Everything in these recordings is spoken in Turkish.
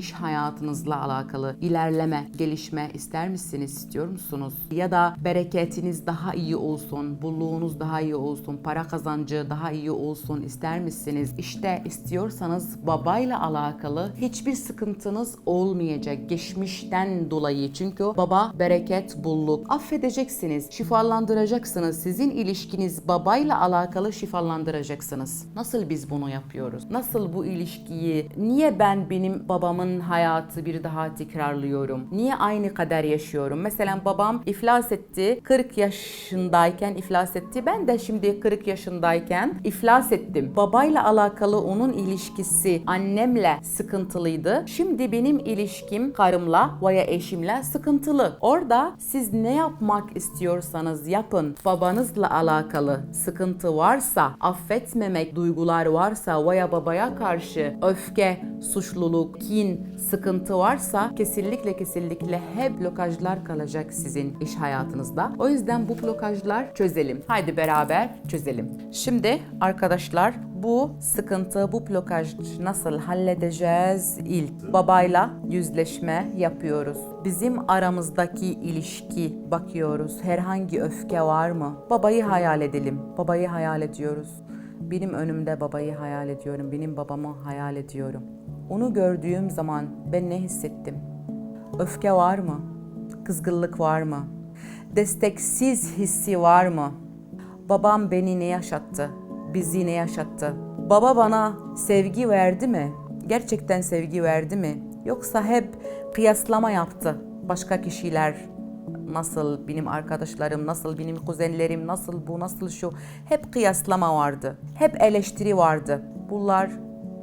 iş hayatınızla alakalı ilerleme, gelişme ister misiniz, istiyor musunuz? Ya da bereketiniz daha iyi olsun, bulluğunuz daha iyi olsun, para kazancı daha iyi olsun ister misiniz? İşte istiyorsanız babayla alakalı hiçbir sıkıntınız olmayacak geçmişten dolayı. Çünkü baba bereket, bulluk. Affedeceksiniz, şifalandıracaksınız. Sizin ilişkiniz babayla alakalı şifalandıracaksınız. Nasıl biz bunu yapıyoruz? Nasıl bu ilişkiyi, niye ben benim babamın hayatı bir daha tekrarlıyorum? Niye aynı kader yaşıyorum? Mesela babam iflas etti. 40 yaşındayken iflas etti. Ben de şimdi 40 yaşındayken iflas ettim. Babayla alakalı onun ilişkisi annemle sıkıntılıydı. Şimdi benim ilişkim karımla veya eşimle sıkıntılı. Orada siz ne yapmak istiyorsanız yapın. Babanızla alakalı sıkıntı varsa, affetmemek duygular varsa veya babaya karşı öfke, suçluluk, kin, sıkıntı varsa kesinlikle kesinlikle hep blokajlar kalacak sizin iş hayatınızda. O yüzden bu blokajlar çözelim. Haydi beraber çözelim. Şimdi arkadaşlar bu sıkıntı, bu blokaj nasıl halledeceğiz? İlk babayla yüzleşme yapıyoruz. Bizim aramızdaki ilişki bakıyoruz. Herhangi öfke var mı? Babayı hayal edelim. Babayı hayal ediyoruz. Benim önümde babayı hayal ediyorum. Benim babamı hayal ediyorum. Onu gördüğüm zaman ben ne hissettim? Öfke var mı? Kızgınlık var mı? Desteksiz hissi var mı? Babam beni ne yaşattı? Bizi ne yaşattı? Baba bana sevgi verdi mi? Gerçekten sevgi verdi mi? Yoksa hep kıyaslama yaptı. Başka kişiler nasıl benim arkadaşlarım, nasıl benim kuzenlerim, nasıl bu, nasıl şu. Hep kıyaslama vardı. Hep eleştiri vardı. Bunlar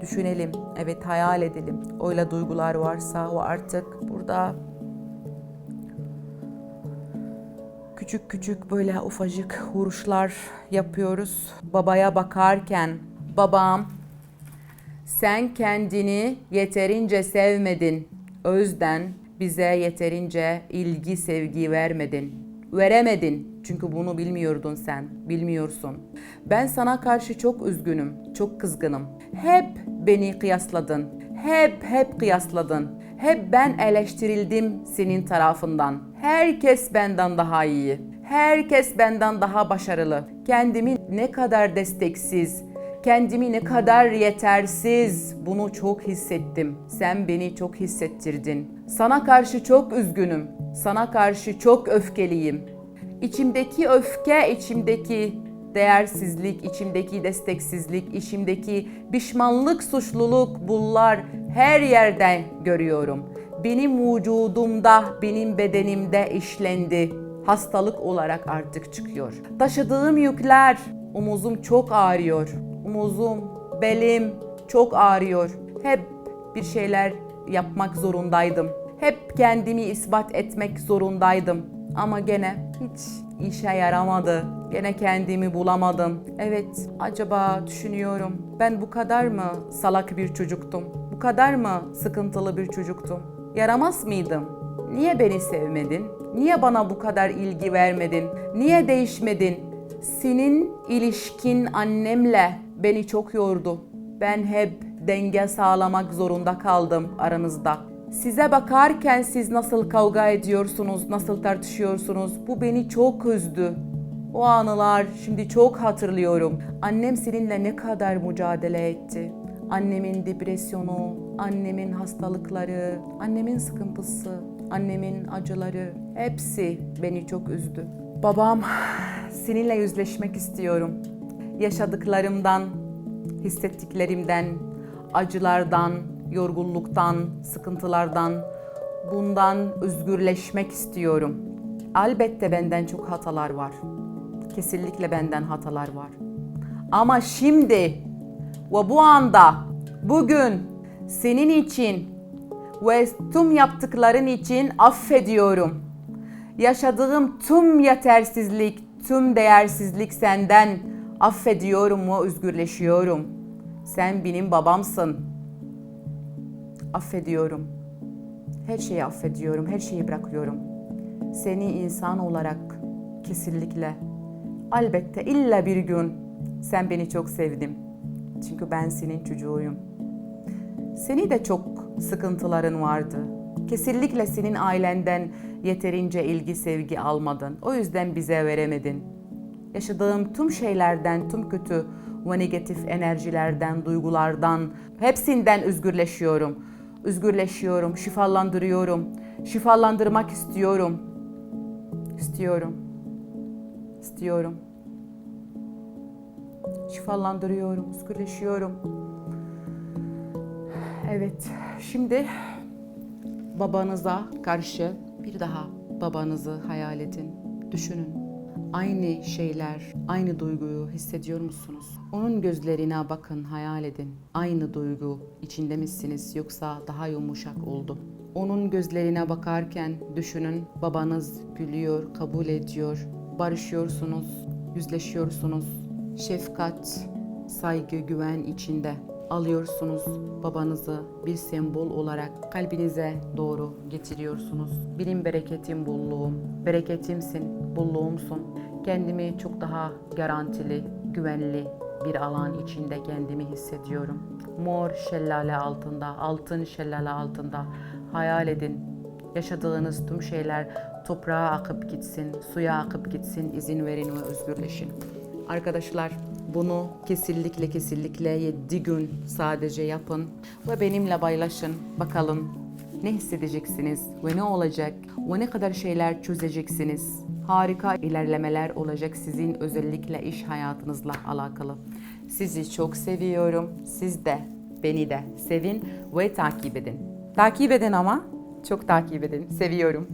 düşünelim, evet hayal edelim. Öyle duygular varsa o artık burada küçük küçük böyle ufacık vuruşlar yapıyoruz. Babaya bakarken babam sen kendini yeterince sevmedin. O yüzden bize yeterince ilgi, sevgi vermedin. Veremedin. Çünkü bunu bilmiyordun sen. Bilmiyorsun. Ben sana karşı çok üzgünüm, çok kızgınım. Hep beni kıyasladın. Hep hep kıyasladın. Hep ben eleştirildim senin tarafından. Herkes benden daha iyi. Herkes benden daha başarılı. Kendimi ne kadar desteksiz, kendimi ne kadar yetersiz bunu çok hissettim. Sen beni çok hissettirdin. Sana karşı çok üzgünüm. Sana karşı çok öfkeliyim. İçimdeki öfke, içimdeki değersizlik, içimdeki desteksizlik, içimdeki pişmanlık, suçluluk bunlar her yerden görüyorum. Benim vücudumda, benim bedenimde işlendi. Hastalık olarak artık çıkıyor. Taşıdığım yükler, omuzum çok ağrıyor. Omuzum, belim çok ağrıyor. Hep bir şeyler yapmak zorundaydım. Hep kendimi ispat etmek zorundaydım. Ama gene hiç işe yaramadı. Gene kendimi bulamadım. Evet, acaba düşünüyorum. Ben bu kadar mı salak bir çocuktum? Bu kadar mı sıkıntılı bir çocuktum? Yaramaz mıydım? Niye beni sevmedin? Niye bana bu kadar ilgi vermedin? Niye değişmedin? Senin ilişkin annemle beni çok yordu. Ben hep denge sağlamak zorunda kaldım aranızda. Size bakarken siz nasıl kavga ediyorsunuz, nasıl tartışıyorsunuz bu beni çok üzdü. O anılar şimdi çok hatırlıyorum. Annem seninle ne kadar mücadele etti. Annemin depresyonu, annemin hastalıkları, annemin sıkıntısı, annemin acıları hepsi beni çok üzdü. Babam seninle yüzleşmek istiyorum. Yaşadıklarımdan, hissettiklerimden, acılardan, yorgunluktan, sıkıntılardan, bundan özgürleşmek istiyorum. Elbette benden çok hatalar var. Kesinlikle benden hatalar var. Ama şimdi ve bu anda, bugün senin için ve tüm yaptıkların için affediyorum. Yaşadığım tüm yetersizlik, tüm değersizlik senden affediyorum ve özgürleşiyorum. Sen benim babamsın. Affediyorum. Her şeyi affediyorum, her şeyi bırakıyorum. Seni insan olarak kesinlikle, elbette illa bir gün sen beni çok sevdim. Çünkü ben senin çocuğuyum. Seni de çok sıkıntıların vardı. Kesinlikle senin ailenden yeterince ilgi sevgi almadın. O yüzden bize veremedin. Yaşadığım tüm şeylerden, tüm kötü ve negatif enerjilerden, duygulardan, hepsinden özgürleşiyorum. Özgürleşiyorum, şifalandırıyorum. Şifalandırmak istiyorum. İstiyorum. İstiyorum. Şifalandırıyorum, özgürleşiyorum. Evet, şimdi babanıza karşı bir daha babanızı hayal edin, düşünün. Aynı şeyler, aynı duyguyu hissediyor musunuz? Onun gözlerine bakın, hayal edin. Aynı duygu içinde misiniz yoksa daha yumuşak oldu? Onun gözlerine bakarken düşünün babanız gülüyor, kabul ediyor, barışıyorsunuz, yüzleşiyorsunuz. Şefkat, saygı, güven içinde alıyorsunuz babanızı bir sembol olarak kalbinize doğru getiriyorsunuz. Benim bereketim bolluğum, bereketimsin, bolluğumsun. Kendimi çok daha garantili, güvenli bir alan içinde kendimi hissediyorum. Mor şelale altında, altın şelale altında hayal edin. Yaşadığınız tüm şeyler toprağa akıp gitsin, suya akıp gitsin, izin verin ve özgürleşin. Arkadaşlar bunu kesinlikle kesinlikle 7 gün sadece yapın ve benimle paylaşın. Bakalım ne hissedeceksiniz ve ne olacak ve ne kadar şeyler çözeceksiniz. Harika ilerlemeler olacak sizin özellikle iş hayatınızla alakalı. Sizi çok seviyorum. Siz de beni de sevin ve takip edin. Takip edin ama çok takip edin. Seviyorum.